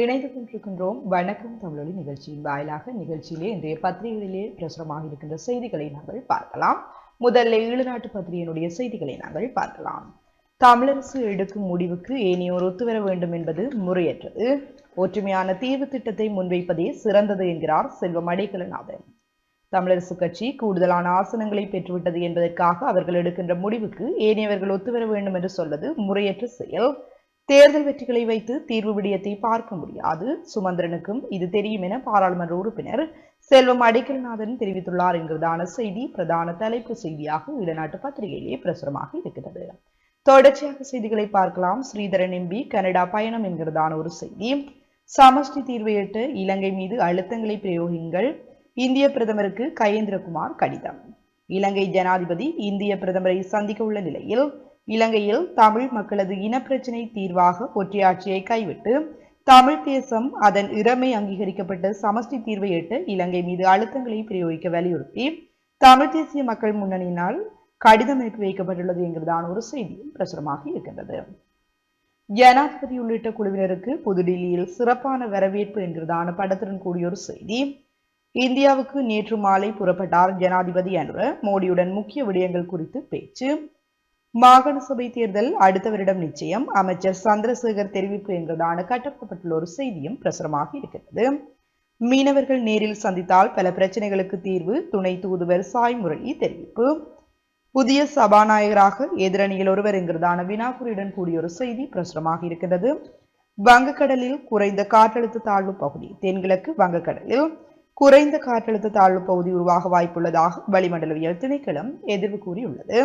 இணைந்து கொண்டிருக்கின்றோம். வணக்கம் தமிழொலி நிகழ்ச்சியின் வாயிலாக நிகழ்ச்சியிலே இன்றைய பத்திரிகைகளிலே பிரசுரமாக இருக்கின்ற செய்திகளை நாங்கள் பார்க்கலாம். முதல்ல ஈழநாட்டு பத்திரிகையினுடைய செய்திகளை நாங்கள் பார்க்கலாம். தமிழரசு எடுக்கும் முடிவுக்கு ஏனையோர் ஒத்துவர வேண்டும் என்பது முறையற்றது. ஒற்றுமையான தீர்வு திட்டத்தை முன்வைப்பதே சிறந்தது என்கிறார் செல்வம் அடைக்கலநாதன். தமிழரசு கட்சி கூடுதலான ஆசனங்களை பெற்றுவிட்டது என்பதற்காக அவர்கள் எடுக்கின்ற முடிவுக்கு ஏனையவர்கள் ஒத்துவர வேண்டும் என்று சொல்வது முறையற்ற செயல். தேர்தல் வெற்றிகளை வைத்து தீர்வு விடயத்தை பார்க்க முடியாது. சுமந்திரனுக்கும் இது தெரியும் என பாராளுமன்ற உறுப்பினர் செல்வம் அடிக்கல்நாதன் தெரிவித்துள்ளார் என்கிறதான செய்தி பிரதான தலைப்பு செய்தியாக ஈழநாட்டு பத்திரிகையிலே பிரசுரமாக இருக்கிறது. தொடர்ச்சியாக செய்திகளை பார்க்கலாம். ஸ்ரீதரன் எம்பி கனடா பயணம் என்கிறதான ஒரு செய்தி. சமஷ்டி தீர்வை எட்டு இலங்கை மீது அழுத்தங்களை பிரயோகிங்கள் இந்திய பிரதமருக்கு கயேந்திரகுமார் கடிதம். இலங்கை ஜனாதிபதி இந்திய பிரதமரை சந்திக்க உள்ள நிலையில் இலங்கையில் தமிழ் மக்களது இனப்பிரச்சினை தீர்வாக ஒற்றையாட்சியை கைவிட்டு தமிழ் தேசம் அதன் இறமை அங்கீகரிக்கப்பட்ட சமஷ்டி தீர்வை எட்டு இலங்கை மீது அழுத்தங்களை பிரயோகிக்க வலியுறுத்தி தமிழ் தேசிய மக்கள் முன்னணியினால் கடிதம் அனுப்பி வைக்கப்பட்டுள்ளது என்கிறதான ஒரு செய்தியும் பிரசுரமாக இருக்கின்றது. ஜனாதிபதி உள்ளிட்ட குழுவினருக்கு புதுடில்லியில் சிறப்பான வரவேற்பு என்கிறதான படத்துடன் கூடிய ஒரு செய்தி. இந்தியாவுக்கு நேற்று மாலை புறப்பட்டார் ஜனாதிபதி அனுர மோடியுடன் முக்கிய விடயங்கள் குறித்து பேச்சு. மாகாண சபை தேர்தல் அடுத்த வருடம் நிச்சயம். அமைச்சர் சந்திரசேகர் தெரிவிப்பு என்பதான கட்டப்பட்டுள்ள ஒரு செய்தியும் பிரசுரமாக இருக்கிறது மீனவர்கள் நேரில் சந்தித்தால் பல பிரச்சனைகளுக்கு தீர்வு துணை தூதுவர் சாய் முரளி தெரிவிப்பு. புதிய சபாநாயகராக எதிரணியில் ஒருவர் என்கிறதான வினாக்குறியுடன் கூடிய ஒரு செய்தி பிரசுரமாக இருக்கிறது வங்கக்கடலில் குறைந்த காற்றழுத்த தாழ்வு பகுதி தென்கிழக்கு வங்கக்கடலில் குறைந்த காற்றழுத்த தாழ்வு பகுதி உருவாக வாய்ப்புள்ளதாக வளிமண்டலவியல் திணைக்களம் எதிர்வு கூறியுள்ளது.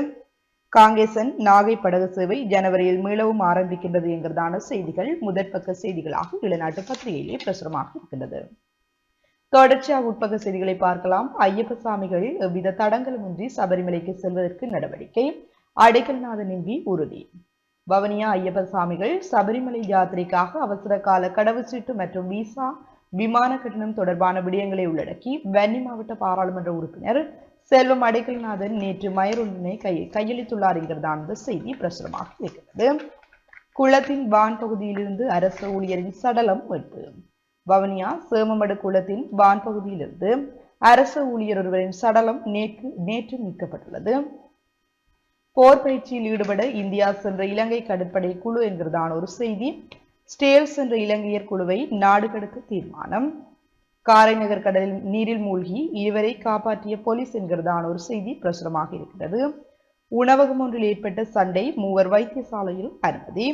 காங்கேசன் நாகை படகு சேவை ஜனவரியில் மீளவும் ஆரம்பிக்கின்றது என்கிறதான செய்திகள். முதற்பக்க செய்திகளாக இளநாட்டு பத்திரிகையிலே பிரசுரமாக இருக்கின்றது. தொடர்ச்சியாக உட்பக செய்திகளை பார்க்கலாம். ஐயப்ப சாமிகள் எவ்வித தடங்களுமின்றி சபரிமலைக்கு செல்வதற்கு நடவடிக்கை அடைக்கல்நாத நிம்பி உறுதி. வவனியா ஐயப்ப சாமிகள் சபரிமலை யாத்திரைக்காக அவசர கால கடவுச்சீட்டு மற்றும் விசா விமான கட்டணம் தொடர்பான விடயங்களை உள்ளடக்கி வன்னி மாவட்ட பாராளுமன்ற உறுப்பினர் செல்வம் அடைக்கல்நாதன் நேற்று மயருடனை கை கையளித்துள்ளார் என்கிறதான செய்தி பிரசுரமாக இருக்கிறது. குளத்தின் வான் பகுதியிலிருந்து அரசு ஊழியரின் சடலம் மீட்பு. வவனியா சேமமடு குளத்தின் வான் பகுதியிலிருந்து அரசு ஊழியர் ஒருவரின் சடலம் நேற்று நேற்று மீட்கப்பட்டுள்ளது. போர் பயிற்சியில் ஈடுபட இந்தியா சென்ற இலங்கை கடற்படை குழு என்கிறதான ஒரு செய்தி. ஸ்டேல்ஸ் என்ற இலங்கையர் குழுவை நாடு கடத்த தீர்மானம். காரைநகர் கடலில் நீரில் மூழ்கி இருவரை காப்பாற்றிய போலீஸ் என்கிறதான ஒரு செய்தி பிரசுரமாக இருக்கிறது. உணவகம் ஒன்றில் ஏற்பட்ட சண்டை மூவர் வைத்தியசாலையில் அனுமதி.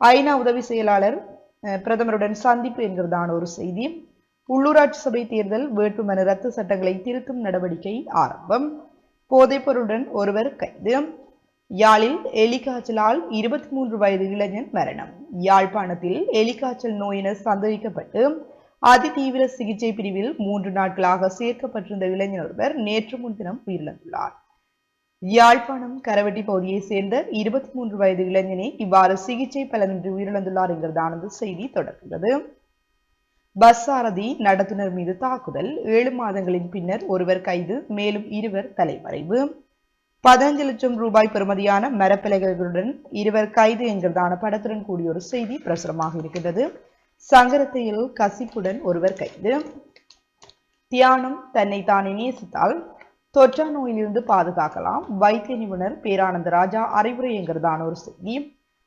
ஐநா உதவி செயலாளர் பிரதமருடன் சந்திப்பு என்கிறதான ஒரு செய்தி. உள்ளூராட்சி சபை தேர்தல் வேட்புமனு ரத்து சட்டங்களை திருத்தும் நடவடிக்கை ஆரம்பம். போதைப்பொருளுடன் ஒருவர் கைது. யாழில் எலிக்காய்ச்சலால் இருபத்தி மூன்று வயது இளைஞன் மரணம். யாழ்ப்பாணத்தில் எலிக்காய்ச்சல் நோயினர் சந்தேகிக்கப்பட்டு அதிதீவிர சிகிச்சை பிரிவில் மூன்று நாட்களாக சேர்க்கப்பட்டிருந்த இளைஞர் ஒருவர் நேற்று முன்தினம் உயிரிழந்துள்ளார். யாழ்ப்பாணம் கரவட்டி பகுதியைச் சேர்ந்த இருபத்தி மூன்று வயது இளைஞனே இவ்வாறு சிகிச்சை பலனின்றி உயிரிழந்துள்ளார் என்கிறதானது செய்தி தொடர்கிறது பஸ் சாரதி நடத்துனர் மீது தாக்குதல். ஏழு மாதங்களின் பின்னர் ஒருவர் கைது மேலும் இருவர் தலைமறைவு. பதினஞ்சு லட்சம் ரூபாய் பெறுமதியான மரப்பலகைகளுடன் இருவர் கைது என்கிறதான படத்துடன் கூடிய ஒரு செய்தி பிரசுரமாக இருக்கின்றது. சங்கரத்தையில் கசிப்புடன் ஒருவர் கைது தியானம் தன்னை தானே நேசித்தால் தொற்றா நோயிலிருந்து பாதுகாக்கலாம். வைத்திய நிபுணர் பேரானந்த ராஜா அறிவுரை என்கிறதான ஒரு செய்தி.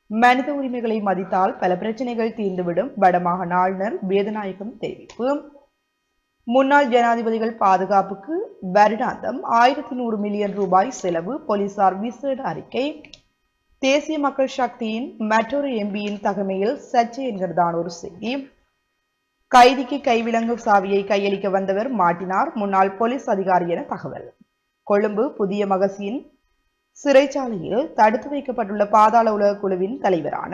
மனித உரிமைகளை மதித்தால் பல பிரச்சனைகள் தீர்ந்துவிடும். வடமாகாண ஆளுநர் வேதநாயகம் தெரிவிப்பு. முன்னாள் ஜனாதிபதிகள் பாதுகாப்புக்கு வருடாந்தம் ஆயிரத்தி நூறு மில்லியன் ரூபாய் செலவு. போலீசார் விசேட அறிக்கை. தேசிய மக்கள் சக்தியின் மற்றொரு எம்பியின் தகமையில் சர்ச்சை என்கிறதான் ஒரு செய்தி. கைதிக்கு கைவிலங்கு சாவியை கையளிக்க வந்தவர் மாட்டினார். முன்னாள் போலீஸ் அதிகாரி என தகவல். கொழும்பு புதிய மகசின் சிறைச்சாலையில் தடுத்து வைக்கப்பட்டுள்ள பாதாள உலக குழுவின் தலைவரான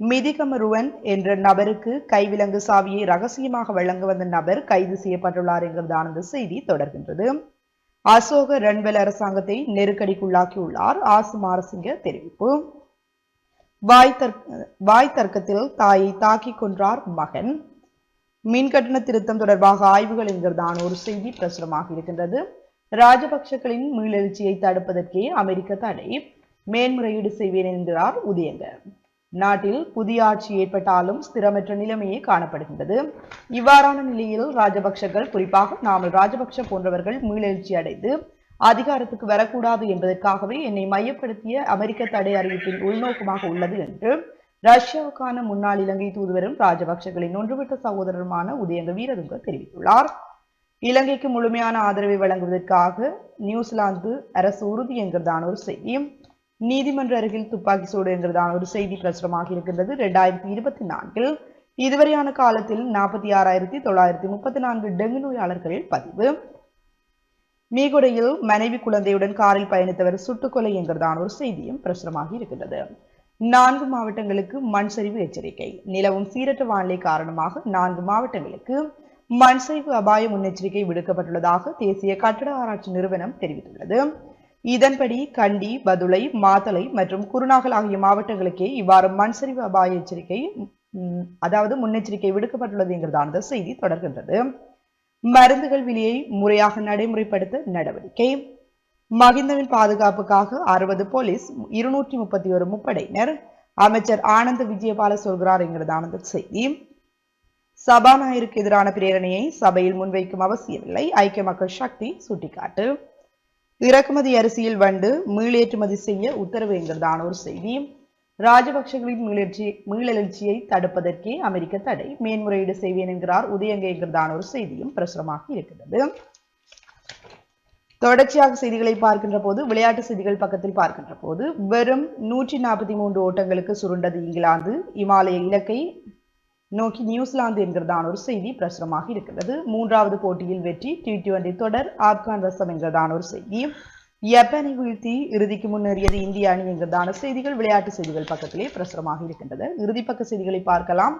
மிதிகமருவன் என்ற நபருக்கு கைவிலங்கு சாவியை ரகசியமாக வழங்க வந்த நபர் கைது செய்யப்பட்டுள்ளார் என்கிறதான இந்த செய்தி தொடர்கின்றது. அசோக ரன்வெல் அரசாங்கத்தை நெருக்கடிக்குள்ளாக்கியுள்ளார். ஆசு மாரசிங்க தெரிவிப்பு. வாய் தர்க்க வாய் தர்க்கத்தில் தாயை தாக்கி கொன்றார் மகன். மின் கட்டண திருத்தம் தொடர்பாக ஆய்வுகள் என்கிறதான ஒரு செய்தி பிரசுரமாக இருக்கின்றது. ராஜபக்சக்களின் மீளெழுச்சியை தடுப்பதற்கே அமெரிக்க தடை. மேன்முறையீடு செய்வேன் என்கிறார் உதயங்க. நாட்டில் புதிய ஆட்சி ஏற்பட்டாலும் ஸ்திரமற்ற நிலைமையே காணப்படுகின்றது. இவ்வாறான நிலையில் ராஜபக்சர்கள் குறிப்பாக நாமல் ராஜபக்ஷ போன்றவர்கள் மீளெழுச்சி அடைந்து அதிகாரத்துக்கு வரக்கூடாது என்பதற்காகவே என்னை மையப்படுத்திய அமெரிக்க தடை அறிவிப்பின் உள்நோக்கமாக உள்ளது என்று ரஷ்யாவுக்கான முன்னாள் இலங்கை தூதுவரும் ராஜபக்சர்களின் ஒன்றுவிட்ட சகோதரருமான உதயங்க வீரதுங்க தெரிவித்துள்ளார். இலங்கைக்கு முழுமையான ஆதரவை வழங்குவதற்காக நியூசிலாந்து அரசு உறுதி என்கிறதான ஒரு செய்தியும் நீதிமன்ற அருகில் துப்பாக்கி சூடு என்றுதான் ஒரு செய்தி பிரசுரமாக இருக்கின்றது. இரண்டாயிரத்தி இருபத்தி நான்கில் இதுவரையான காலத்தில் நாற்பத்தி ஆறாயிரத்தி தொள்ளாயிரத்தி முப்பத்தி நான்கு டெங்கு நோயாளர்களில் பதிவு. மீகுடையில் மனைவி குழந்தையுடன் காரில் பயணித்தவர் சுட்டுக்கொலை என்கிறதான ஒரு செய்தியும் பிரசுரமாகி இருக்கின்றது. நான்கு மாவட்டங்களுக்கு மண் சரிவு எச்சரிக்கை. நிலவும் சீரற்ற வானிலை காரணமாக நான்கு மாவட்டங்களுக்கு மண் சரிவு அபாய முன்னெச்சரிக்கை விடுக்கப்பட்டுள்ளதாக தேசிய கட்டட ஆராய்ச்சி நிறுவனம் தெரிவித்துள்ளது. இதன்படி கண்டி பதுளை மாத்தளை மற்றும் குருநாகல் ஆகிய மாவட்டங்களுக்கே இவ்வாறு மண் சரிவு அபாய எச்சரிக்கை அதாவது முன்னெச்சரிக்கை விடுக்கப்பட்டுள்ளதுங்கிறதான செய்தி தொடர்கின்றது. மருந்துகள் விலையை முறையாக நடைமுறைப்படுத்த நடவடிக்கை. மகிந்தவின் பாதுகாப்புக்காக அறுபது போலீஸ் இருநூற்றி முப்பத்தி ஒரு முப்படையினர். அமைச்சர் ஆனந்த் விஜயபால சொல்கிறார் என்கிறதான செய்தி. சபாநாயகருக்கு எதிரான பிரேரணையை சபையில் முன்வைக்கும் அவசியமில்லை. ஐக்கிய மக்கள் சக்தி சுட்டிக்காட்டு. இறக்குமதி அரிசியில் வண்டு மீளேற்றுமதி செய்ய உத்தரவு என்கிறதான ஒரு செய்தி. ராஜபக்சகளின் மீளெழுச்சி மீளெழுச்சியை தடுப்பதற்கே அமெரிக்க தடை. மேன்முறையீடு செய்வேன் என்கிறார் உதயங்க என்கிறதான ஒரு செய்தியும் பிரசுரமாக இருக்கிறது. தொடர்ச்சியாக செய்திகளை பார்க்கின்ற போது விளையாட்டு செய்திகள் பக்கத்தில் பார்க்கின்ற போது வெறும் நூற்றி நாற்பத்தி மூன்று ஓட்டங்களுக்கு சுருண்டது இங்கிலாந்து. இமாலய இலக்கை நோக்கி நியூசிலாந்து என்கிறதான ஒரு செய்தி பிரசுரமாக இருக்கிறது. மூன்றாவது போட்டியில் வெற்றி டி டுவெண்டி தொடர் ஆப்கான் வசம் என்கிறதான ஒரு செய்தி ஜப்பானை வீழ்த்தி இறுதிக்கு முன்னேறியது இந்திய அணி என்கிறதான செய்திகள் விளையாட்டு செய்திகள் பக்கத்திலே பிரசுரமாக இருக்கின்றது இறுதிப்பக்க செய்திகளை பார்க்கலாம்.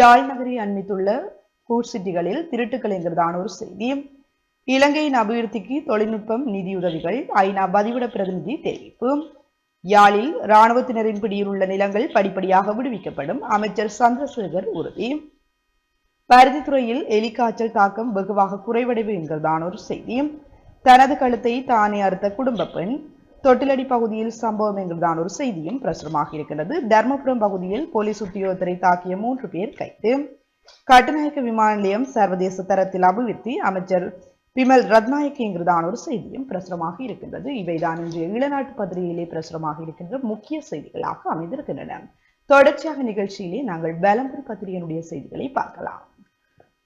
யாழ் நகரை அண்மித்துள்ள ஃபுட் சிட்டிகளில் திருட்டுக்கள் என்கிறதான ஒரு செய்தி இலங்கையின் அபிவிருத்திக்கு தொழில்நுட்பம் நிதியுதவிகள் ஐநா பதிவிட பிரதிநிதி தெரிவிப்பு. யாழில் இராணுவத்தினரின் பிடியில் உள்ள நிலங்கள் படிப்படியாக விடுவிக்கப்படும். அமைச்சர் சந்திரசேகர் உறுதி. பருத்தித்துறையில் எலிக்காய்ச்சல் தாக்கம் வெகுவாக குறைவடைவு என்கிறதான ஒரு செய்தி. தனது கழுத்தை தானே அறுத்த குடும்ப பெண். தொட்டிலடி பகுதியில் சம்பவம் என்கிறதான ஒரு செய்தியும் பிரசுரமாக இருக்கிறது தர்மபுரம் பகுதியில் போலீஸ் உத்தியோகத்தரை தாக்கிய மூன்று பேர் கைது. கட்டுநாயக்க விமான நிலையம் சர்வதேச தரத்தில் அபிவிருத்தி அமைச்சர் பிமல் ரத்நாயக்கிங்கிறதான ஒரு செய்தியும் பிரசுரமாக இருக்கின்றது. இவைதான் இன்றைய இளநாட்டு பத்திரிகையிலே பிரசுரமாக இருக்கின்ற முக்கிய செய்திகளாக அமைந்திருக்கின்றன. தொடர்ச்சியாக நிகழ்ச்சியிலே நாங்கள் பலம்புரி பத்திரிகையினுடைய செய்திகளை பார்க்கலாம்.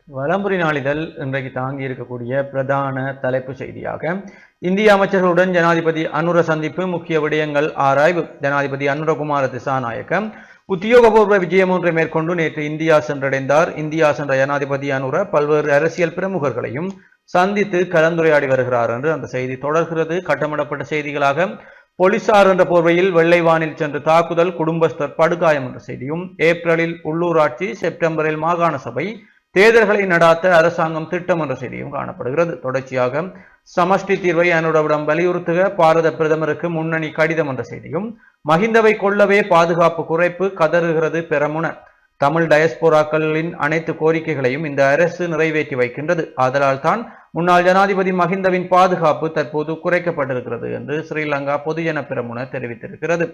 வலம்புரி நாளிதழ் இன்றைக்கு தாங்கி இருக்கக்கூடிய பிரதான தலைப்பு செய்தியாக இந்திய அமைச்சர்களுடன் ஜனாதிபதி அனுர சந்திப்பு முக்கிய விடயங்கள் ஆராய்வு ஜனாதிபதி அனுரகுமார திசாநாயக்கம் உத்தியோகபூர்வ விஜயம் ஒன்றை மேற்கொண்டு நேற்று இந்தியா சென்றடைந்தார். இந்தியா சென்ற ஜனாதிபதி அனுர பல்வேறு அரசியல் பிரமுகர்களையும் சந்தித்து கலந்துரையாடி வருகிறார் என்று அந்த செய்தி தொடர்கிறது. கட்டமிடப்பட்ட செய்திகளாக போலீசார் என்ற போர்வையில் வெள்ளை வானில் சென்று தாக்குதல் குடும்பஸ்தர் படுகாயம் என்ற செய்தியும் ஏப்ரலில் உள்ளூராட்சி செப்டம்பரில் மாகாண சபை தேர்தல்களை நடாத்த அரசாங்கம் திட்டம் என்ற செய்தியும் காணப்படுகிறது. தொடர்ச்சியாக சமஷ்டி தீர்வை அனுடவிடம் வலியுறுத்துக பாரத பிரதமருக்கு முன்னணி கடிதம் என்ற செய்தியும் மஹிந்தவை கொள்ளவே பாதுகாப்பு குறைப்பு கதறுகிறது பெரமுன. தமிழ் டயஸ்போராக்களின் அனைத்து கோரிக்கைகளையும் இந்த அரசு நிறைவேற்றி வைக்கின்றது. ஆதலால் தான் முன்னாள் ஜனாதிபதி மஹிந்தவின் பாதுகாப்பு தற்போது குறைக்கப்பட்டிருக்கிறது என்று ஸ்ரீலங்கா பொதுஜன பெரமுன தெரிவித்திருக்கிறது.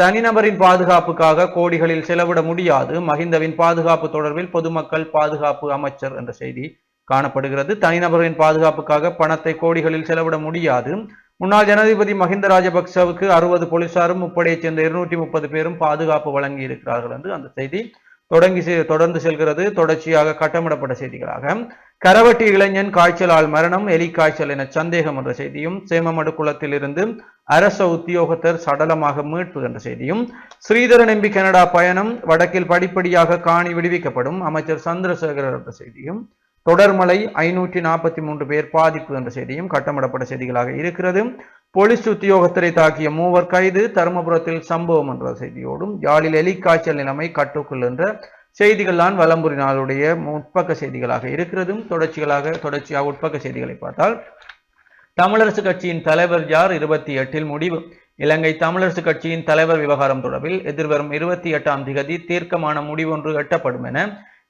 தனிநபரின் பாதுகாப்புக்காக கோடிகளில் செலவிட முடியாது. மஹிந்தவின் பாதுகாப்பு தொடர்பில் பொதுமக்கள் பாதுகாப்பு அமைச்சர் என்ற செய்தி காணப்படுகிறது. தனிநபரின் பாதுகாப்புக்காக பணத்தை கோடிகளில் செலவிட முடியாது. முன்னாள் ஜனாதிபதி மஹிந்த ராஜபக்சவுக்கு அறுபது போலீசாரும் முப்படையைச் சேர்ந்த இருநூற்றி முப்பது பேரும் பாதுகாப்பு வழங்கி இருக்கிறார்கள் என்று அந்த செய்தி தொடங்கி செ- தொடர்ந்து செல்கிறது. தொடர்ச்சியாக கட்டமிடப்பட்ட செய்திகளாக. கரவட்டி இளைஞன் காய்ச்சலால் மரணம் எலி காய்ச்சல் என சந்தேகம் என்ற செய்தியும் சேமமடு குளத்திலிருந்து அரச உத்தியோகத்தர் சடலமாக மீட்பு என்ற செய்தியும் ஸ்ரீதரன் எம்பி கனடா பயணம் வடக்கில் படிப்படியாக காணி விடுவிக்கப்படும் அமைச்சர் சந்திரசேகரர் என்ற செய்தியும் தொடர்மலை ஐநூற்றி நாற்பத்தி மூன்று பேர் பாதிப்பு என்ற செய்தியும் கட்டமிடப்பட்ட செய்திகளாக இருக்கிறது. போலீஸ் உத்தியோகத்தரை தாக்கிய மூவர் கைது. தருமபுரத்தில் சம்பவம் என்ற செய்தியோடும் யாழில் எலிக்காய்ச்சல் நிலைமை கட்டுக்குள் என்ற செய்திகள் தான் வலம்புரி நாளுடைய உட்பக்க செய்திகளாக இருக்கிறதும் தொடர்ச்சிகளாக தொடர்ச்சியாக உட்பக்க செய்திகளை பார்த்தால் தமிழரசு கட்சியின் தலைவர் யார்? இருபத்தி எட்டில் முடிவு. இலங்கை தமிழரசு கட்சியின் தலைவர் விவகாரம் தொடர்பில் எதிர்வரும் இருபத்தி எட்டாம் திகதி தீர்க்கமான முடிவொன்று எட்டப்படும் என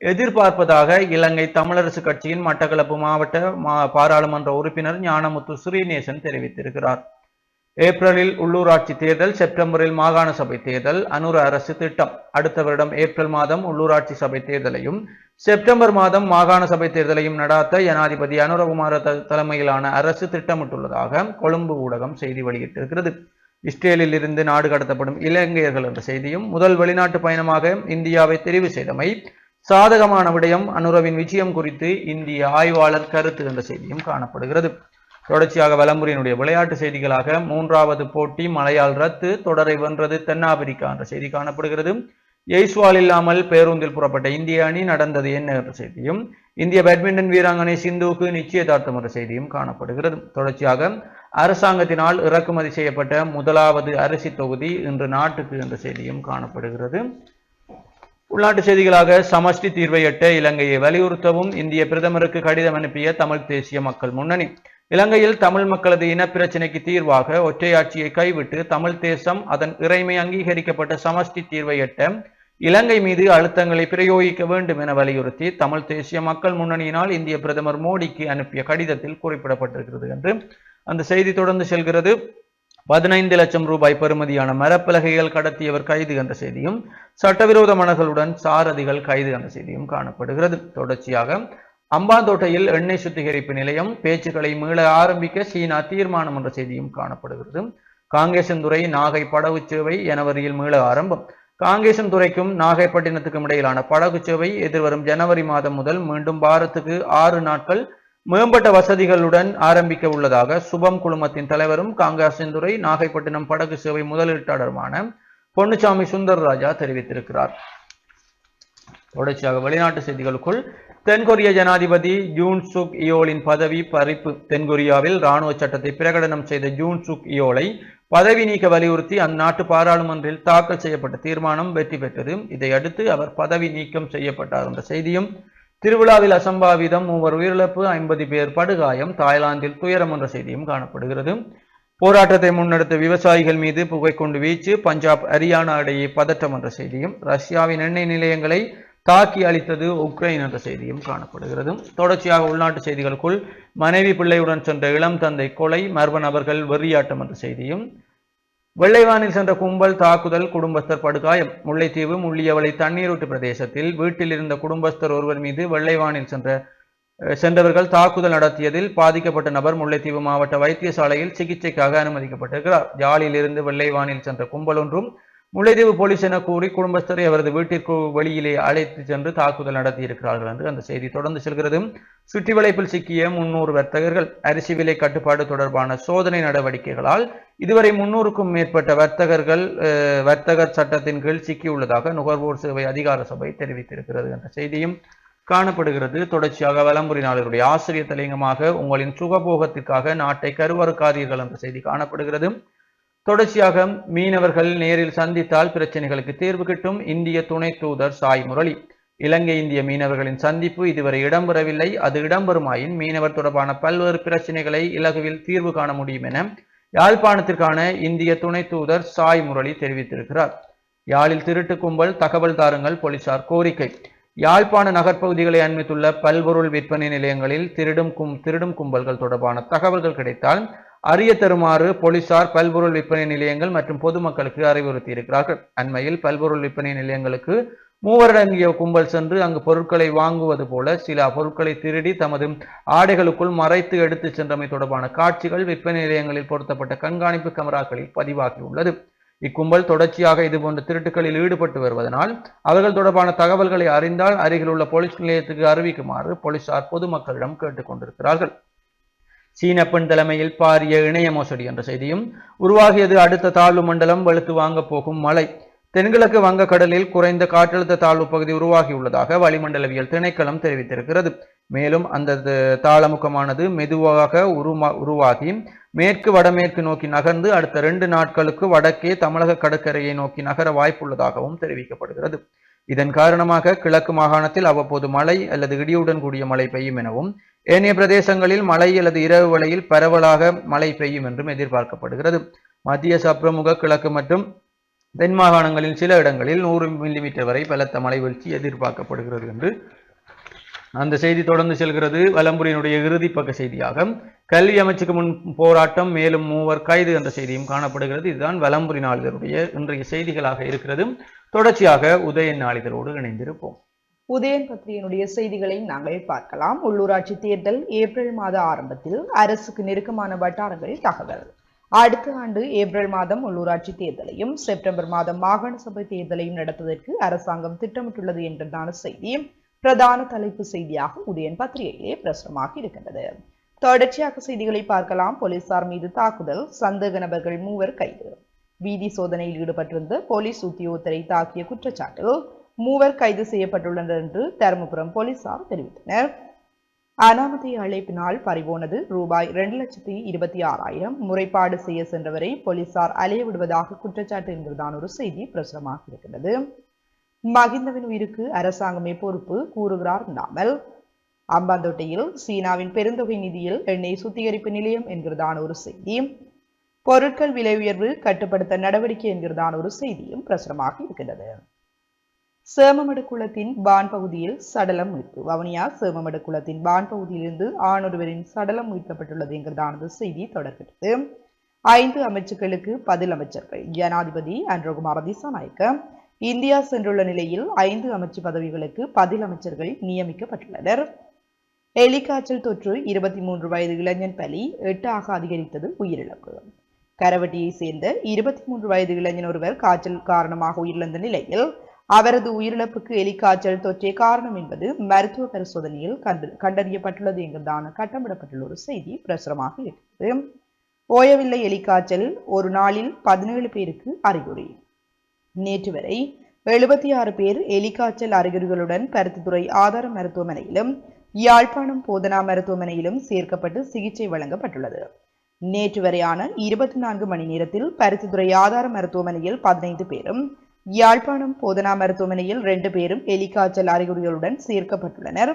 எதிர்பார்ப்பதாக இலங்கை தமிழரசு கட்சியின் மட்டக்களப்பு மாவட்ட மா- பாராளுமன்ற உறுப்பினர் ஞானமுத்து ஸ்ரீநேசன் தெரிவித்திருக்கிறார். ஏப்ரலில் உள்ளூராட்சி தேர்தல் செப்டம்பரில் மாகாண சபை தேர்தல் அனுர அரசு திட்டம். அடுத்த வருடம் ஏப்ரல் மாதம் உள்ளூராட்சி சபை தேர்தலையும் செப்டம்பர் மாதம் மாகாண சபை தேர்தலையும் நடாத்த ஜனாதிபதி அனுரகுமார தலைமையிலான அரசு திட்டமிட்டுள்ளதாக கொழும்பு ஊடகம் செய்தி வெளியிட்டிருக்கிறது. இஸ்ரேலில் இருந்து நாடு கடத்தப்படும் இலங்கையர்கள் என்ற செய்தியும் முதல் வெளிநாட்டு பயணமாக இந்தியாவை தெரிவு செய்தமை சாதகமான விடயம் அனுரவின் விஜயம் குறித்து இந்திய ஆய்வாளர் கருத்து என்ற செய்தியும் காணப்படுகிறது. தொடர்ச்சியாக வலம்புரியினுடைய விளையாட்டு செய்திகளாக மூன்றாவது போட்டி மலையால் ரத்து தொடரை வென்றது தென்னாப்பிரிக்கா என்ற செய்தி காணப்படுகிறது. எய்ஸ்வால் இல்லாமல் பேருந்தில் புறப்பட்ட இந்திய அணி நடந்தது என்ன என்ற செய்தியும் இந்திய பேட்மிண்டன் வீராங்கனை சிந்துவுக்கு நிச்சயதார்த்தம் என்ற செய்தியும் காணப்படுகிறது. தொடர்ச்சியாக அரசாங்கத்தினால் இறக்குமதி செய்யப்பட்ட முதலாவது அரிசி தொகுதி இன்று நாட்டுக்கு என்ற செய்தியும் காணப்படுகிறது. உள்நாட்டு செய்திகளாக சமஷ்டி தீர்வை எட்ட இலங்கையை வலியுறுத்தவும் இந்திய பிரதமருக்கு கடிதம் அனுப்பிய தமிழ் தேசிய மக்கள் முன்னணி. இலங்கையில் தமிழ் மக்களது இனப்பிரச்சினைக்கு தீர்வாக ஒற்றையாட்சியை கைவிட்டு தமிழ் தேசம் அதன் இறைமை அங்கீகரிக்கப்பட்ட சமஷ்டி தீர்வை எட்ட இலங்கை மீது அழுத்தங்களை பிரயோகிக்க வேண்டும் என வலியுறுத்தி தமிழ் தேசிய மக்கள் முன்னணியினால் இந்திய பிரதமர் மோடிக்கு அனுப்பிய கடிதத்தில் குறிப்பிடப்பட்டிருக்கிறது என்று அந்த செய்தி தொடர்ந்து செல்கிறது. பதினைந்து லட்சம் ரூபாய் பெறுமதியான மரப்பலகைகள் கடத்தியவர் கைது என்ற செய்தியும் சட்டவிரோத மணல்களுடன் சாரதிகள் கைது என்ற செய்தியும் காணப்படுகிறது. தொடர்ச்சியாக அம்பாந்தோட்டையில் எண்ணெய் சுத்திகரிப்பு நிலையம் பேச்சுக்களை மீள ஆரம்பிக்க சீனா தீர்மானம் என்ற செய்தியும் காணப்படுகிறது. காங்கேசன்துறை நாகை படகு சேவை ஜனவரியில் மீள ஆரம்பம். காங்கேசன்துறைக்கும் நாகைப்பட்டினத்துக்கும் இடையிலான படகு சேவை எதிர்வரும் ஜனவரி மாதம் முதல் மீண்டும் வாரத்துக்கு ஆறு நாட்கள் மேம்பட்ட வசதிகளுடன் ஆரம்பிக்க உள்ளதாக சுபம் குழுமத்தின் தலைவரும் காங்கேசன்துறை நாகைப்பட்டினம் படகு சேவை முதலீட்டாளருமான பொன்னுசாமி சுந்தரராஜா தெரிவித்திருக்கிறார். தொடர்ச்சியாக வெளிநாட்டு செய்திகளுக்குள் தென்கொரிய ஜனாதிபதி ஜூன் சுக் இயோலின் பதவி பறிப்பு. தென்கொரியாவில் ராணுவ சட்டத்தை பிரகடனம் செய்த ஜூன் சுக் இயோலை பதவி நீக்க வலியுறுத்தி அந்நாட்டு பாராளுமன்றில் தாக்கல் செய்யப்பட்ட தீர்மானம் வெற்றி பெற்றது. இதையடுத்து அவர் பதவி நீக்கம் செய்யப்பட்டார் என்ற செய்தியும் திருவிழாவில் அசம்பாவிதம் மூவர் உயிரிழப்பு ஐம்பது பேர் படுகாயம் தாய்லாந்தில் துயரம் என்ற செய்தியும் காணப்படுகிறது. போராட்டத்தை முன்னெடுத்த விவசாயிகள் மீது புகைக்குண்டு வீச்சு பஞ்சாப் ஹரியானா இடையே பதட்டம் என்ற செய்தியும் ரஷ்யாவின் எண்ணெய் நிலையங்களை தாக்கி அளித்தது உக்ரைன் என்ற செய்தியும் காணப்படுகிறது. தொடர்ச்சியாக உள்நாட்டு செய்திகளுக்குள் மனைவி பிள்ளையுடன் சென்ற இளம் தந்தை கொலை மர்ம நபர்கள் வெறியாட்டம் என்ற செய்தியும் வெள்ளைவானில் சென்ற கும்பல் தாக்குதல் குடும்பஸ்தர் படுகாயம் முல்லைத்தீவு முள்ளியவளை தண்ணீரூட்டு பிரதேசத்தில் வீட்டில் இருந்த குடும்பஸ்தர் ஒருவர் மீது வெள்ளைவானில் சென்ற சென்றவர்கள் தாக்குதல் நடத்தியதில் பாதிக்கப்பட்ட நபர் முல்லைத்தீவு மாவட்ட வைத்தியசாலையில் சிகிச்சைக்காக அனுமதிக்கப்பட்டிருக்கிறார். ஜாலியிலிருந்து வெள்ளைவானில் சென்ற கும்பல் ஒன்றும் முல்லைத்தீவு போலீஸ் என கூறி குடும்பஸ்தரை அவரது வீட்டிற்கு வெளியிலே அழைத்து சென்று தாக்குதல் நடத்தியிருக்கிறார்கள் என்று அந்த செய்தி தொடர்ந்து செல்கிறது. சுற்றி வளைப்பில் சிக்கிய முன்னூறு வர்த்தகர்கள் அரிசி விலை கட்டுப்பாடு தொடர்பான சோதனை நடவடிக்கைகளால் இதுவரை முன்னூறுக்கும் மேற்பட்ட வர்த்தகர்கள் வர்த்தகர் சட்டத்தின் கீழ் சிக்கியுள்ளதாக நுகர்வோர் சேவை அதிகார சபை தெரிவித்திருக்கிறது என்ற செய்தியும் காணப்படுகிறது. தொடர்ச்சியாக வலம்புரி நாளருடைய ஆசிரியர் தலையங்கமாக உங்களின் சுகபோகத்திற்காக நாட்டை கருவறுக்காதீர்கள் என்ற செய்தி காணப்படுகிறது. தொடர்ச்சியாக மீனவர்கள் நேரில் சந்தித்தால் பிரச்சனைகளுக்கு தீர்வு கிட்டும் இந்திய துணை தூதர் சாய் முரளி. இலங்கை இந்திய மீனவர்களின் சந்திப்பு இதுவரை இடம்பெறவில்லை. அது இடம்பெறுமாயின் மீனவர் தொடர்பான பல்வேறு பிரச்சனைகளை இலகுவில் தீர்வு காண முடியும் என யாழ்ப்பாணத்திற்கான இந்திய துணை தூதர் சாய் முரளி தெரிவித்திருக்கிறார். யாழில் திருட்டு கும்பல் தகவல் தாருங்கள் போலீசார் கோரிக்கை. யாழ்ப்பாண நகர்ப்பகுதிகளை அண்மித்துள்ள பல்பொருள் விற்பனை நிலையங்களில் திருடும் கும் திருடும் கும்பல்கள் தொடர்பான தகவல்கள் கிடைத்தால் அறிய தருமாறு போலீசார் பல்பொருள் விற்பனை நிலையங்கள் மற்றும் பொதுமக்களுக்கு அறிவுறுத்தி இருக்கிறார்கள் அண்மையில் பல்பொருள் விற்பனை நிலையங்களுக்கு மூவரடங்கிய கும்பல் சென்று அங்கு பொருட்களை வாங்குவது போல சில பொருட்களை திருடி தமது ஆடைகளுக்குள் மறைத்து எடுத்து சென்றமை தொடர்பான காட்சிகள் விற்பனை நிலையங்களில் பொருத்தப்பட்ட கண்காணிப்பு கேமராக்களில் பதிவாகியுள்ளது. இக்கும்பல் தொடர்ச்சியாக இதுபோன்ற திருட்டுகளில் ஈடுபட்டு வருவதனால் அவர்கள் தொடர்பான தகவல்களை அறிந்தால் அருகிலுள்ள போலீஸ் நிலையத்துக்கு அறிவிக்குமாறு போலீசார் பொதுமக்களிடம் கேட்டுக்கொண்டிருக்கிறார்கள். சீன பெண் தலைமையில் பாரிய இணைய மோசடி என்ற செய்தியும் உருவாகியது அடுத்த தாழ்வு மண்டலம் வெளுத்து வாங்க போகும் மழை. தென்கிழக்கு வங்கக்கடலில் குறைந்த காற்றழுத்த தாழ்வு பகுதி உருவாகியுள்ளதாக வளிமண்டலவியல் திணைக்களம் தெரிவித்திருக்கிறது. மேலும் அந்த த- தாளமுகமானது மெதுவாக உருமா உருவாகி மேற்கு வடமேற்கு நோக்கி நகர்ந்து அடுத்த ரெண்டு நாட்களுக்கு வடக்கே தமிழக கடற்கரையை நோக்கி நகர வாய்ப்புள்ளதாகவும் தெரிவிக்கப்படுகிறது. இதன் காரணமாக கிழக்கு மாகாணத்தில் அவ்வப்போது மழை அல்லது இடியுடன் கூடிய மழை பெய்யும் எனவும் ஏனைய பிரதேசங்களில் மழை அல்லது இரவு வேளையில் பரவலாக மழை பெய்யும் என்றும் எதிர்பார்க்கப்படுகிறது. மத்திய சப்ரமுக கிழக்கு மற்றும் தென் மாகாணங்களில் சில இடங்களில் நூறு மில்லிமீட்டர் வரை பலத்த மழை வீழ்ச்சி எதிர்பார்க்கப்படுகிறது என்று அந்த செய்தி தொடர்ந்து செல்கிறது. வலம்புரியினுடைய இறுதி பக்க செய்தியாக கல்வி அமைச்சுக்கு முன் போராட்டம் மேலும் மூவர் கைது என்ற செய்தியும் காணப்படுகிறது. இதுதான் வலம்புரி நாளிதழுடைய இன்றைய செய்திகளாக இருக்கிறது. தொடர்ச்சியாக உதயன் நாளிதழோடு இணைந்திருப்போம். உதயன் பத்திரிகையினுடைய செய்திகளை நாங்கள் பார்க்கலாம். உள்ளூராட்சி தேர்தல் ஏப்ரல் மாத ஆரம்பத்தில் அரசுக்கு நெருக்கமான வட்டாரங்களில் தகவல். அடுத்த ஆண்டு ஏப்ரல் மாதம் உள்ளூராட்சி தேர்தலையும் செப்டம்பர் மாதம் மாகாண சபை தேர்தலையும் நடத்துவதற்கு அரசாங்கம் திட்டமிட்டுள்ளது என்றதான செய்தி பிரதான தலைப்பு செய்தியாக உதயன் பத்திரிகையிலே பிரசுரமாக இருக்கின்றது. தொடர்ச்சியாக செய்திகளை பார்க்கலாம். போலீசார் மீது தாக்குதல் சந்தேக நபர்கள் மூவர் கைது. வீதி சோதனையில் ஈடுபட்டிருந்த போலீஸ் உத்தியோகத்தரை தாக்கிய குற்றச்சாட்டில் மூவர் கைது செய்யப்பட்டுள்ளனர் என்று தருமபுரம் போலீசார் தெரிவித்தனர். அனாமதி அழைப்பினால் பறிபோனது ரூபாய் இரண்டு லட்சத்தி இருபத்தி ஆறாயிரம். முறைப்பாடு செய்ய சென்றவரை போலீசார் அலைய விடுவதாக குற்றச்சாட்டு என்கிறதான ஒரு செய்தி பிரசுரமாக இருக்கிறது மகிந்தவின் உயிருக்கு அரசாங்கமே பொறுப்பு கூறுகிறார் நாமல் அம்பாந்தோட்டையில் சீனாவின் பெருந்தொகை நிதியில் எண்ணெய் சுத்திகரிப்பு நிலையம் என்கிறதான ஒரு செய்தி. பொருட்கள் விலை உயர்வு கட்டுப்படுத்த நடவடிக்கை என்கிறதான ஒரு செய்தியும் பிரசுரமாக இருக்கிறது சேமமடு குளத்தின் பான் பகுதியில் சடலம் மீட்பு. வவுனியா சேமமடு குளத்தின் பான் பகுதியிலிருந்து ஆணொருவரின் சடலம் மீட்கப்பட்டுள்ளது என்கிறதானது செய்தி தொடர்கிறது ஐந்து அமைச்சுக்களுக்கு பதில் அமைச்சர்கள். ஜனாதிபதி அன்றகுமார் திசாநாயக்க. இந்தியா சென்றுள்ள நிலையில் ஐந்து அமைச்சு பதவிகளுக்கு பதில் அமைச்சர்கள் நியமிக்கப்பட்டுள்ளனர். எலிக்காய்ச்சல் தொற்று இருபத்தி மூன்று வயது இளைஞன் பலி எட்டாக அதிகரித்தது உயிரிழப்பு. கரவட்டியை சேர்ந்த இருபத்தி மூன்று வயது இளைஞன் ஒருவர் காய்ச்சல் காரணமாக உயிரிழந்த நிலையில் அவரது உயிரிழப்புக்கு எலிக்காய்ச்சல் தொற்றே காரணம் என்பது மருத்துவ பரிசோதனையில் கண்டு கண்டறியப்பட்டுள்ளது என்கிறதான கட்டமிடப்பட்டுள்ள ஒரு செய்தி பிரசுரமாக இருக்கிறது. ஓயவில்லை எலிக்காய்ச்சல் ஒரு நாளில் பதினேழு பேருக்கு அறிகுறி. நேற்று வரை எழுபத்தி ஆறு பேர் எலிக்காய்ச்சல் அறிகுறிகளுடன் பருத்தித்துறை ஆதார மருத்துவமனையிலும் யாழ்ப்பாணம் போதனா மருத்துவமனையிலும் சேர்க்கப்பட்டு சிகிச்சை வழங்கப்பட்டுள்ளது. நேற்று வரையான இருபத்தி நான்கு மணி நேரத்தில் பருத்தித்துறை ஆதார மருத்துவமனையில் பதினைந்து பேரும் யாழ்ப்பாணம் போதனா மருத்துவமனையில் ரெண்டு பேரும் எலிக்காய்ச்சல் அறிகுறிகளுடன் சேர்க்கப்பட்டுள்ளனர்.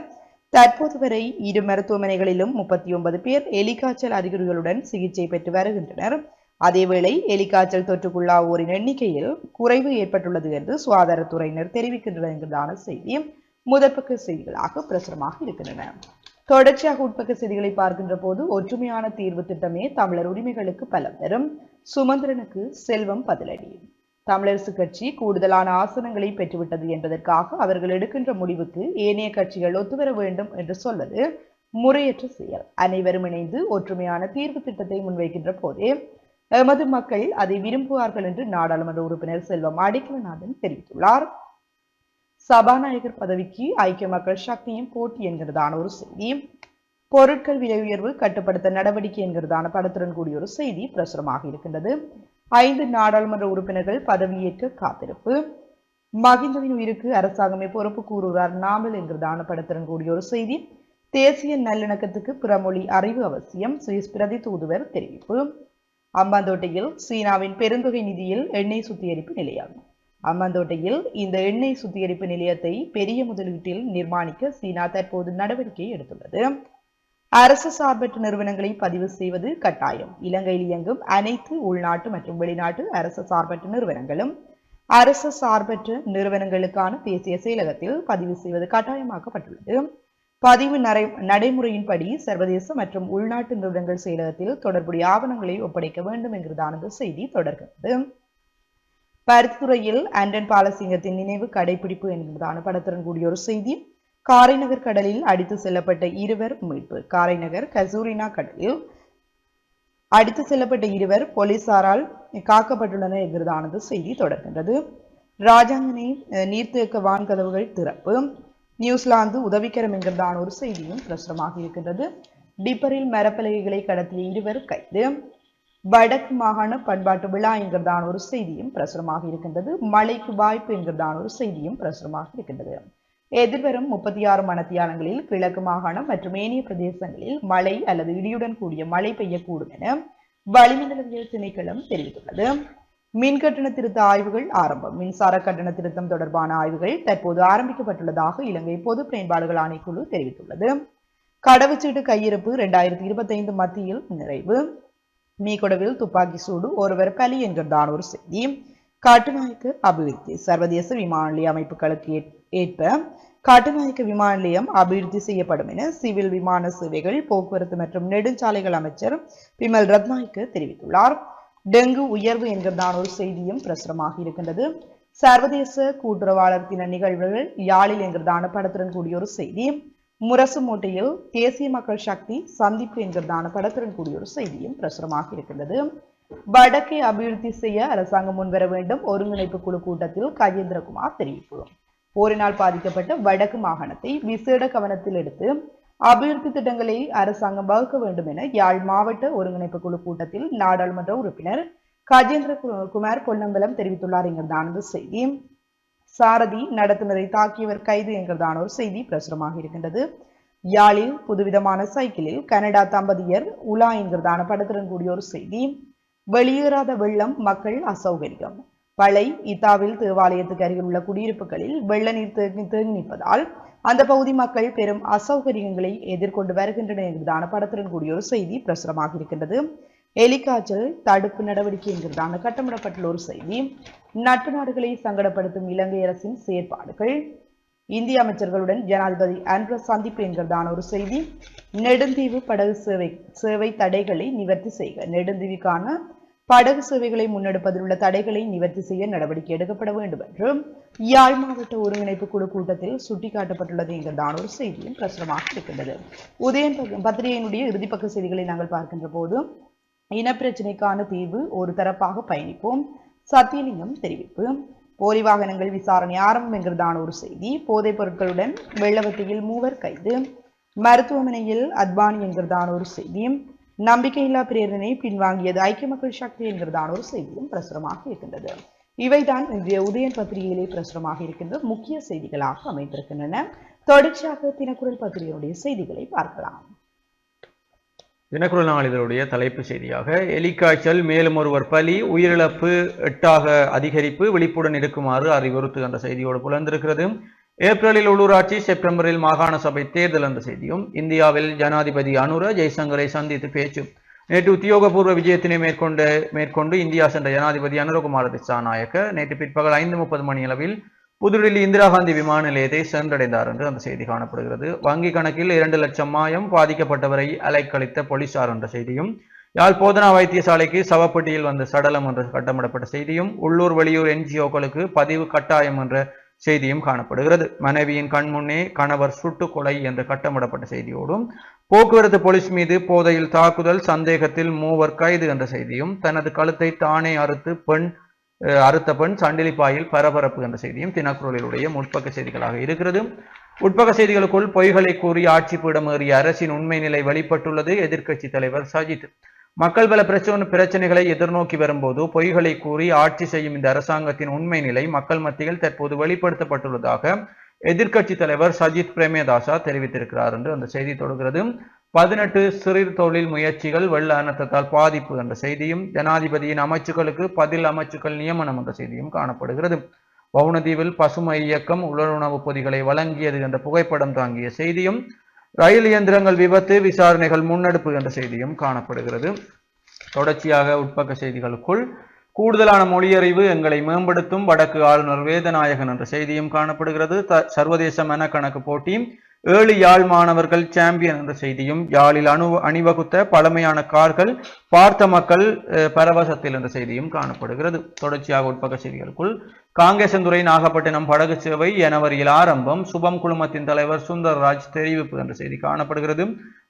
தற்போது வரை இரு மருத்துவமனைகளிலும் முப்பத்தி ஒன்பது பேர் எலிக்காய்ச்சல் அறிகுறிகளுடன் சிகிச்சை பெற்று வருகின்றனர். அதேவேளை எலிக்காய்ச்சல் தொற்றுக்குள்ளாவோரின் எண்ணிக்கையில் குறைவு ஏற்பட்டுள்ளது என்று சுகாதாரத்துறையினர் தெரிவிக்கின்றனர் என்கிறதான செய்தி முதற்பக்க செய்திகளாக பிரசுரமாக இருக்கின்றன. தொடர்ச்சியாக உட்பக்க செய்திகளை பார்க்கின்ற போது ஒற்றுமையான தீர்வு திட்டமே தமிழர் உரிமைகளுக்கு பலம் தரும். சுமந்திரனுக்கு செல்வம் பதிலடி. தமிழரசு கட்சி கூடுதலான ஆசனங்களை பெற்றுவிட்டது என்பதற்காக அவர்கள் எடுக்கின்ற முடிவுக்கு ஏனைய கட்சிகள் ஒத்துவர வேண்டும் என்று சொல்வது முறையற்ற செயல். அனைவரும் இணைந்து ஒற்றுமையான தீர்வு திட்டத்தை முன்வைக்கின்ற போதே எமது மக்கள் அதை விரும்புவார்கள் என்று நாடாளுமன்ற உறுப்பினர் செல்வம் அடிக்கலநாதன் தெரிவித்துள்ளார். சபாநாயகர் பதவிக்கு ஐக்கிய மக்கள் சக்தியும் போட்டி என்கிறதான ஒரு செய்தி. பொருட்கள் விலை உயர்வு கட்டுப்படுத்த நடவடிக்கை என்கிறதான படத்துடன் கூடிய ஒரு செய்தி பிரசுரமாக இருக்கின்றது. ஐந்து நாடாளுமன்ற உறுப்பினர்கள் பதவியேற்க காத்திருப்பு. மகிந்தவின் உயிருக்கு அரசாங்கமே பொறுப்பு கூறுகிறார் நாமல் என்கிறதான படத்துடன் கூடிய ஒரு செய்தி. தேசிய நல்லிணக்கத்துக்கு பிறமொழி அறிவு அவசியம் சுவிஸ் பிரதி தூதுவர் தெரிவிப்பு. அம்பாந்தோட்டையில் சீனாவின் பெருந்தொகை நிதியில் எண்ணெய் சுத்திகரிப்பு நிலையாகும். அம்மந்தோட்டையில் இந்த எண்ணெய் சுத்திகரிப்பு நிலையத்தை பெரிய முதலீட்டில் நிர்மாணிக்க சீனா தற்போது நடவடிக்கை எடுத்துள்ளது. அரசு சார்பற்ற நிறுவனங்களை பதிவு செய்வது கட்டாயம். இலங்கையில் இயங்கும் அனைத்து உள்நாட்டு மற்றும் வெளிநாட்டு அரசு சார்பற்ற நிறுவனங்களும் அரசு சார்பற்ற நிறுவனங்களுக்கான தேசிய செயலகத்தில் பதிவு செய்வது கட்டாயமாக்கப்பட்டுள்ளது. பதிவு நரை நடைமுறையின்படி சர்வதேச மற்றும் உள்நாட்டு நிறுவனங்கள் செயலகத்தில் தொடர்புடைய ஆவணங்களை ஒப்படைக்க வேண்டும் என்கிறதான செய்தி தொடர்கிறது. பருத்துறையில் ஆண்டன் பாலசிங்கத்தின் நினைவு கடைபிடிப்பு என்பதான படத்துடன் கூடிய ஒரு செய்தி. காரைநகர் கடலில் அடித்து செல்லப்பட்ட இருவர் மீட்பு. காரைநகர் கசூரினா கடலில் அடித்து செல்லப்பட்ட இருவர் போலீசாரால் காக்கப்பட்டுள்ளனர் என்கிறதானது செய்தி தொடர்கின்றது. ராஜாங்கனை அஹ், நீர்த்தேக்க வான்கதவுகள் திறப்பு. நியூசிலாந்து உதவிக்கரம் என்கிறதான ஒரு செய்தியும் பிரசுரமாக இருக்கின்றது. டிப்பரில் மரப்பலகைகளை கடத்திய இருவர் கைது. வடக்கு மாகாண பண்பாட்டு விழா என்கிறதான ஒரு செய்தியும் பிரசுரமாக இருக்கின்றது. மழைக்கு வாய்ப்பு என்கிறதான ஒரு செய்தியும் பிரசுரமாக இருக்கின்றது. எதிர்வரும் முப்பத்தி ஆறு மணத்தியாலங்களில் கிழக்கு மாகாணம் மற்றும் ஏனைய பிரதேசங்களில் மழை அல்லது இடியுடன் கூடிய மழை பெய்யக்கூடும் என வளிமண்டலவியல் திணைக்களம் தெரிவித்துள்ளது. மின் கட்டண திருத்த ஆய்வுகள் ஆரம்பம். மின்சார கட்டண திருத்தம் தொடர்பான ஆய்வுகள் தற்போது ஆரம்பிக்கப்பட்டுள்ளதாக இலங்கை பொது பயன்பாடுகள் ஆணைக்குழு தெரிவித்துள்ளது. கடவுச்சீட்டு கையிருப்பு இரண்டாயிரத்தி இருபத்தைந்து மத்தியில் நிறைவு. மீகொடவில் துப்பாக்கி சூடு ஒருவர் பலி என்கிறதான ஒரு செய்தி. காட்டுநாயக்கு அபிவிருத்தி சர்வதேச விமான நிலைய அமைப்புகளுக்கு ஏற்ப கட்டுநாயக்க விமான நிலையம் அபிவிருத்தி செய்யப்படும் என சிவில் விமான சேவைகள் போக்குவரத்து மற்றும் நெடுஞ்சாலைகள் அமைச்சர் பிமல் ரத்நாய்க்கு தெரிவித்துள்ளார். டெங்கு உயர்வு என்கிறதான ஒரு செய்தியும் பிரசுரமாக இருக்கின்றது. சர்வதேச கூட்டுறவாளர் தின நிகழ்வுகள் யாழில் என்கிறதான படத்துடன் கூடிய ஒரு செய்தி. முரசு மூட்டையில் தேசிய மக்கள் சக்தி சந்திப்பு என்கிறதான படத்துடன் கூடிய ஒரு செய்தியும் பிரசுரமாக இருக்கின்றது. வடக்கை அபிவிருத்தி செய்ய அரசாங்கம் முன்வர வேண்டும். ஒருங்கிணைப்பு குழு கூட்டத்தில் கஜேந்திரகுமார் தெரிவிப்பு. போரினால் பாதிக்கப்பட்ட வடக்கு மாகாணத்தை விசேட கவனத்தில் எடுத்து அபிவிருத்தி திட்டங்களை அரசாங்கம் வகுக்க வேண்டும் என யாழ் மாவட்ட ஒருங்கிணைப்பு குழு கூட்டத்தில் நாடாளுமன்ற உறுப்பினர் கஜேந்திர குமார் பொன்னம்பலம் தெரிவித்துள்ளார் என்கிறதான செய்தி. சாரதி நடத்துனரை தாக்கியவர் கைது என்கிறதான ஒரு செய்தி பிரசுரமாக இருக்கின்றது. யாழில் புதுவிதமான சைக்கிளில் கனடா தம்பதியர் உலா என்கிறதான படத்துடன் கூடிய ஒரு செய்தி. வெளியேறாத வெள்ளம் மக்கள் அசௌகரியம். பளை இத்தாவில் தேவாலயத்துக்கு அருகில் உள்ள குடியிருப்புகளில் வெள்ள நீர் தேங்கி தேங்கி நிற்பதால் அந்த பகுதி மக்கள் பெரும் அசௌகரியங்களை எதிர்கொண்டு வருகின்றனர் என்பதான படத்துடன் கூடிய ஒரு செய்தி பிரசுரமாக இருக்கின்றது. எலிக்காய்ச்சல் தடுப்பு நடவடிக்கை என்கிறதான கட்டமிடப்பட்டுள்ள ஒரு செய்தி. நட்பு நாடுகளை சங்கடப்படுத்தும் இலங்கை அரசின் செயற்பாடுகள். இந்திய அமைச்சர்களுடன் ஜனாதிபதி ஆண்ட்ரஸ் சந்திப்பு என்கிறதான ஒரு செய்தி. நெடுந்தீவு படகு சேவை சேவை தடைகளை நிவர்த்தி செய்க. நெடுந்தீவுக்கான படகு சேவைகளை முன்னெடுப்பதில் உள்ள தடைகளை நிவர்த்தி செய்ய நடவடிக்கை எடுக்கப்பட வேண்டும் என்று யாழ் மாவட்ட ஒருங்கிணைப்பு குழு கூட்டத்தில் சுட்டிக்காட்டப்பட்டுள்ளது என்கிறதான ஒரு செய்தியும் பிரசுரமாக இருக்கின்றது. உதயன் பத்திரிகையினுடைய இறுதிப்பக்க செய்திகளை நாங்கள் பார்க்கின்ற போது இனப்பிரச்சினைக்கான தீர்வு ஒரு தரப்பாக பயணிப்போம். சத்தியலிங்கம் தெரிவிப்பு. போலி வாகனங்கள் விசாரணை ஆரம்பம் என்கிறதான ஒரு செய்தி. போதைப் பொருட்களுடன் வெள்ளவத்தியில் மூவர் கைது. மருத்துவமனையில் அத்வானி என்கிறதான ஒரு செய்தியும் நம்பிக்கையில்லா பிரேரணை பின்வாங்கியது ஐக்கிய மக்கள் சக்தி என்கிறதான ஒரு செய்தியும் பிரசுரமாக இருக்கின்றது. இவைதான் இன்றைய உதயன் பத்திரிகையிலே பிரசுரமாக இருக்கின்ற முக்கிய செய்திகளாக அமைந்திருக்கின்றன. தொடர்ச்சியாக தினக்குரல் பத்திரிகையுடைய செய்திகளை பார்க்கலாம். தினக்குரல் நாளிதழுடைய தலைப்பு செய்தியாக எலிக்காய்ச்சல் மேலும் ஒருவர் பலி உயிரிழப்பு எட்டாக அதிகரிப்பு விழிப்புடன் இருக்குமாறு அறிவுறுத்து என்ற செய்தியோடு புலர்ந்திருக்கிறது ஏப்ரலில் உள்ளூராட்சி செப்டம்பரில் மாகாண சபை தேர்தல் என்ற செய்தியும் இந்தியாவில் ஜனாதிபதி அனுர ஜெய்சங்கரை சந்தித்து பேச்சு. நேற்று உத்தியோகபூர்வ விஜயத்தினை மேற்கொண்டு மேற்கொண்டு இந்தியா சென்ற ஜனாதிபதி அனுரகுமார திசாநாயக்க நேற்று பிற்பகல் ஐந்து முப்பது மணியளவில் புதுடில்லி இந்திரா காந்தி விமான நிலையத்தை சென்றடைந்தார் என்று அந்த செய்தி காணப்படுகிறது. வங்கி கணக்கில் இரண்டு லட்சம் மாயம் பாதிக்கப்பட்டவரை அலைக்கழித்த போலீசார் என்ற செய்தியும் யாழ் போதனா வைத்தியசாலைக்கு சவப்பட்டியில் வந்த சடலம் என்ற கட்டமிடப்பட்ட செய்தியும் உள்ளூர் வெளியூர் என்ஜிஓக்களுக்கு பதிவு கட்டாயம் என்ற செய்தியும் காணப்படுகிறது. மனைவியின் கண் முன்னே கணவர் சுட்டு கொலை என்ற கட்டமிடப்பட்ட செய்தியோடும் போக்குவரத்து போலீஸ் மீது போதையில் தாக்குதல் சந்தேகத்தில் மூவர் கைது என்ற செய்தியும் தனது கழுத்தை தானே அறுத்து பெண் அறுத்த பெண் சண்டிலிப்பாயில் பரபரப்பு என்ற செய்தியும் தினக்குரலிலுடைய முற்பக்க செய்திகளாக இருக்கிறது. உட்பக்க செய்திகளுக்குள் பொய்களை கூறி ஆட்சி பீடமேறிய அரசின் உண்மை நிலை வெளிப்பட்டுள்ளது. எதிர்க்கட்சி தலைவர் சஜித். மக்கள் பல பிரச்சனை பிரச்சனைகளை எதிர்நோக்கி வரும்போது பொய்களை கூறி ஆட்சி செய்யும் இந்த அரசாங்கத்தின் உண்மை நிலை மக்கள் மத்தியில் தற்போது வெளிப்படுத்தப்பட்டுள்ளதாக எதிர்க்கட்சி தலைவர் சஜித் பிரேமதாசா தெரிவித்திருக்கிறார் என்று அந்த செய்தி தொடர்கிறது பதினெட்டு சிறு தொழில் முயற்சிகள் வெள்ள அனர்த்தத்தால் பாதிப்பு என்ற செய்தியும் ஜனாதிபதியின் அமைச்சுக்களுக்கு பதில் அமைச்சுக்கள் நியமனம் என்ற செய்தியும் காணப்படுகிறது. வவுனதீவில் பசுமை இயக்கம் உலருணவு பொதிகளை வழங்கியது என்ற புகைப்படம் தாங்கிய செய்தியும் ரயில் இயந்திரங்கள் விபத்து விசாரணைகள் முன்னெடுப்பு என்ற செய்தியும் காணப்படுகிறது. தொடர்ச்சியாக உட்பக்க செய்திகளுக்குள் கூடுதலான மொழியறிவு எங்களை மேம்படுத்தும் வடக்கு ஆளுநர் வேதநாயகன் என்ற செய்தியும் காணப்படுகிறது. சர்வதேச மனக்கணக்கு போட்டியும் ஏழு யாழ் மாணவர்கள் சாம்பியன் என்ற செய்தியும் யாழில் அணு அணிவகுத்த பழமையான கார்கள் பார்த்த மக்கள் பரவசத்தில் என்ற செய்தியும் காணப்படுகிறது. தொடர்ச்சியாக உட்பக்க செய்திகளுக்குள் காங்கேசந்துறை நாகப்பட்டினம் படகு சேவை ஜனவரியில் ஆரம்பம் சுபம் குழுமத்தின் தலைவர் சுந்தர்ராஜ் தெரிவிப்பு என்ற செய்தி காணப்படுகிறது.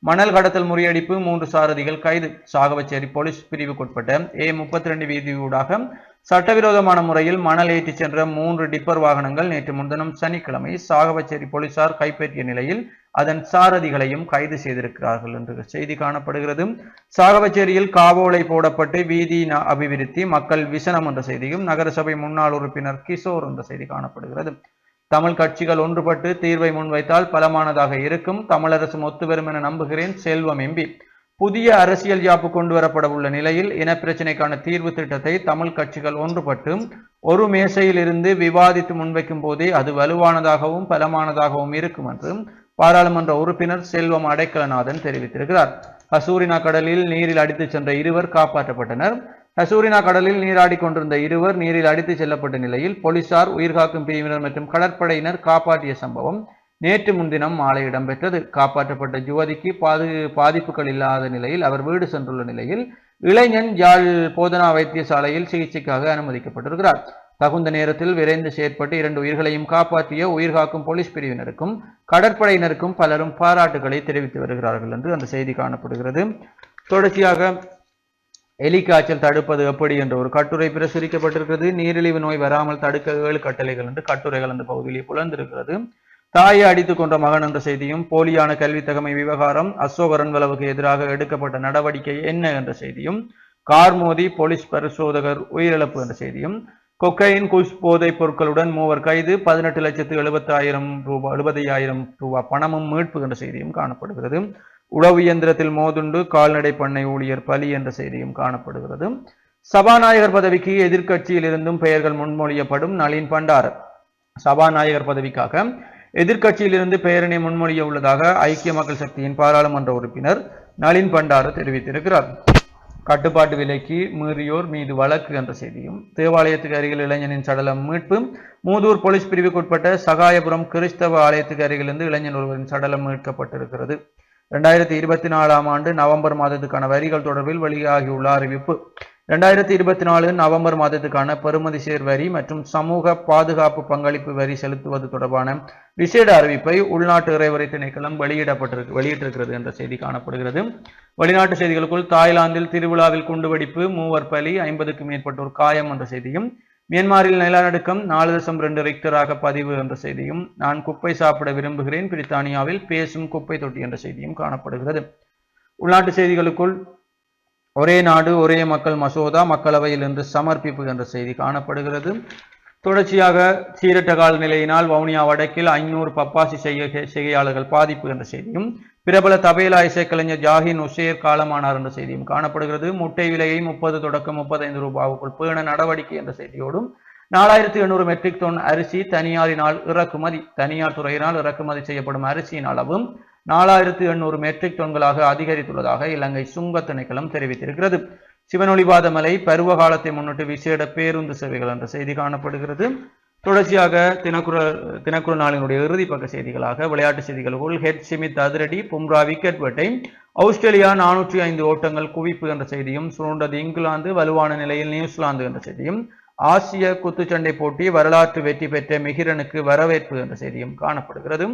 மணல் கடத்தல் முறியடிப்பு மூன்று சாரதிகள் கைது. சாகவச்சேரி போலீஸ் பிரிவுக்குட்பட்ட ஏ முப்பத்தி ரெண்டு வீதியூடாக சட்டவிரோதமான முறையில் மணல் ஏற்றிச் சென்ற மூன்று டிப்பர் வாகனங்கள் நேற்று முன்தினம் சனிக்கிழமை சாகவச்சேரி போலீசார் கைப்பற்றிய நிலையில் அதன் சாரதிகளையும் கைது செய்திருக்கிறார்கள் என்று செய்தி காணப்படுகிறது. சாகவச்சேரியில் காவோலை போடப்பட்டு வீதி அபிவிருத்தி மக்கள் விசனம் என்ற செய்தியும் நகரசபை முன்னாள் உறுப்பினர் கிஷோர் என்ற செய்தி காணப்படுகிறது. தமிழ் கட்சிகள் ஒன்றுபட்டு தீர்வை முன்வைத்தால் பலமானதாக இருக்கும். தமிழரசு ஒத்துவரும் என நம்புகிறேன். செல்வம் எம்பி. புதிய அரசியல் யாப்பு கொண்டு வரப்பட உள்ள நிலையில் இனப்பிரச்சினைக்கான தீர்வு திட்டத்தை தமிழ் கட்சிகள் ஒன்றுபட்டு ஒரு மேசையில் இருந்து விவாதித்து முன்வைக்கும் போதே அது வலுவானதாகவும் பலமானதாகவும் இருக்கும் என்று பாராளுமன்ற உறுப்பினர் செல்வம் அடைக்கலநாதன் தெரிவித்திருக்கிறார். ஹசூரினா கடலில் நீரில் அடித்துச் சென்ற இருவர் காப்பாற்றப்பட்டனர். ஹசூரினா கடலில் நீராடிக் கொண்டிருந்த இருவர் நீரில் அடித்துச் செல்லப்பட்ட நிலையில் போலீசார் உயிர்காக்கும் பிரிவினர் மற்றும் கடற்படையினர் காப்பாற்றிய சம்பவம் நேற்று முன்தினம் மாலை இடம்பெற்றது. காப்பாற்றப்பட்ட ஜுவதிக்கு பாது பாதிப்புகள் இல்லாத நிலையில் அவர் வீடு சென்றுள்ள நிலையில் இளைஞன் யாழ் போதனா வைத்தியசாலையில் சிகிச்சைக்காக அனுமதிக்கப்பட்டிருக்கிறார். தகுந்த நேரத்தில் விரைந்து செயற்பட்டு இரண்டு உயிர்களையும் காப்பாற்றிய உயிர்காக்கும் போலீஸ் பிரிவினருக்கும் கடற்படையினருக்கும் பலரும் பாராட்டுகளை தெரிவித்து வருகிறார்கள் என்று அந்த செய்தி காணப்படுகிறது. தொடர்ச்சியாக எலிக்காய்ச்சல் தடுப்பது எப்படி என்ற ஒரு கட்டுரை பிரசுரிக்கப்பட்டிருக்கிறது. நீரிழிவு நோய் வராமல் தடுக்க ஏழு கட்டளைகள் என்று கட்டுரைகள் அந்த பகுதியில் புலர்ந்திருக்கிறது தாயை அடித்துக் கொன்ற மகன் என்ற செய்தியும் போலியான கல்வி தகமை விவகாரம் அசோக ரன்வலவுக்கு எதிராக எடுக்கப்பட்ட நடவடிக்கை என்ன என்ற செய்தியும் கார் மோதி போலீஸ் பரிசோதகர் உயிரிழப்பு என்ற செய்தியும் கொக்கையின் குஷ் போதைப் பொருட்களுடன் மூவர் கைது பதினெட்டு லட்சத்து எழுபத்தாயிரம் ரூபாய் எழுபதையாயிரம் ரூபாய் பணமும் மீட்பு என்ற செய்தியும் காணப்படுகிறது. உழவு இயந்திரத்தில் மோதுண்டு கால்நடை பண்ணை ஊழியர் பலி என்ற செய்தியும் காணப்படுகிறது. சபாநாயகர் பதவிக்கு எதிர்க்கட்சியில் இருந்தும் பெயர்கள் முன்மொழியப்படும் நளின் பண்டார். சபாநாயகர் பதவிக்காக எதிர்க்கட்சியிலிருந்து பெயரினை முன்மொழிய உள்ளதாக ஐக்கிய மக்கள் சக்தியின் பாராளுமன்ற உறுப்பினர் நளின் பண்டார தெரிவித்திருக்கிறார். கட்டுப்பாட்டு விலைக்கு மீறியோர் மீது வழக்கு என்ற செய்தியும் தேவாலயத்துக்கு அருகில் இளைஞனின் சடலம் மீட்பும் மூதூர் போலீஸ் பிரிவுக்குட்பட்ட சகாயபுரம் கிறிஸ்தவ ஆலயத்துக்கு அருகிலிருந்து இளைஞன் ஒருவரின் சடலம் மீட்கப்பட்டிருக்கிறது. இரண்டாயிரத்தி இருபத்தி நாலாம் ஆண்டு நவம்பர் மாதத்துக்கான வரிகள் தொடர்பில் வெளியாகியுள்ள அறிவிப்பு. ரெண்டாயிரத்தி இருபத்தி நாலு நவம்பர் மாதத்துக்கான பெறுமதி சேர் வரி மற்றும் சமூக பாதுகாப்பு பங்களிப்பு வரி செலுத்துவது தொடர்பான விசேட அறிவிப்பை உள்நாட்டு இறைவரை திணைக்களம் வெளியிடப்பட்டிருக்கு வெளியிட்டிருக்கிறது என்ற செய்தி காணப்படுகிறது. வெளிநாட்டு செய்திகளுக்குள் தாய்லாந்தில் திருவிழாவில் குண்டுவெடிப்பு மூவர் பலி ஐம்பதுக்கும் மேற்பட்டோர் காயம் என்ற செய்தியும் மியான்மரில் நிலநடுக்கம் நாலு தசம் ரெண்டு ரிக்டராக பதிவு என்ற செய்தியும் நான் குப்பை சாப்பிட விரும்புகிறேன் பிரித்தானியாவில் பேசும் குப்பை தொட்டி என்ற செய்தியும் காணப்படுகிறது. உள்நாட்டு செய்திகளுக்குள் ஒரே நாடு ஒரே மக்கள் மசோதா மக்களவையில் இன்று சமர்ப்பிப்பு என்ற செய்தி காணப்படுகிறது. தொடர்ச்சியாக சீரட்ட காலநிலையினால் வவுனியா வடக்கில் ஐநூறு பப்பாசி செய்ய செய்கையாளர்கள் பாதிப்பு என்ற செய்தியும் பிரபல தபேலா இசைக்கலைஞர் ஜாகின் உசேர் காலமானார் என்ற செய்தியும் காணப்படுகிறது. முட்டை விலையை முப்பது தொடக்கம் முப்பத்தைந்து ரூபாவுக்குள் பேண நடவடிக்கை என்ற செய்தியோடும் நாலாயிரத்தி எண்ணூறு மெட்ரிக் டன் அரிசி தனியாரினால் இறக்குமதி தனியார் துறையினால் இறக்குமதி செய்யப்படும் அரிசியின் அளவும் நாலாயிரத்து எண்ணூறு மெட்ரிக் டன்களாக அதிகரித்துள்ளதாக இலங்கை சுங்க திணைக்களம் தெரிவித்திருக்கிறது. சிவனொளிபாதமலை பருவ காலத்தை முன்னிட்டு விசேட பேருந்து சேவைகள் என்ற செய்தி காணப்படுகிறது. தொடர்ச்சியாக தினக்குரல் தினக்குரல் நாளினுடைய இறுதி பக்க செய்திகளாக விளையாட்டு செய்திகளுக்குள் ஹெட் சிமித் அதிரடி பும்ரா விக்கெட் வேட்டை ஆஸ்திரேலியா நானூற்றி ஐந்து ஓட்டங்கள் குவிப்பு என்ற செய்தியும் சுருண்டது இங்கிலாந்து வலுவான நிலையில் நியூசிலாந்து என்ற செய்தியும் ஆசிய குத்துச்சண்டை போட்டி வரலாற்று வெற்றி பெற்ற மிகிரனுக்கு வரவேற்பு என்ற செய்தியும் காணப்படுகிறது.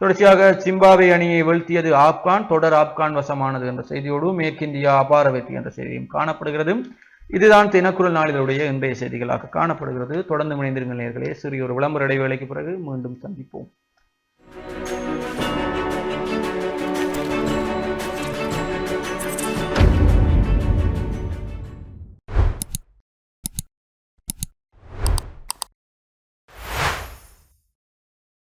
தொடர்ச்சியாக சிம்பாவே அணியை வீழ்த்தியது ஆப்கான் தொடர் ஆப்கான் வசமானது என்ற செய்தியோடு மேற்கிந்தியா அபார வெற்றி என்ற செய்தியும் காணப்படுகிறது. இதுதான் தினக்குரல் நாளிதழுடைய இன்றைய செய்திகளாக காணப்படுகிறது. தொடர்ந்து இணைந்திருங்கள் நேர்களே. சிறிய ஒரு விளம்பர இடைவேளைக்கு பிறகு மீண்டும் சந்திப்போம்.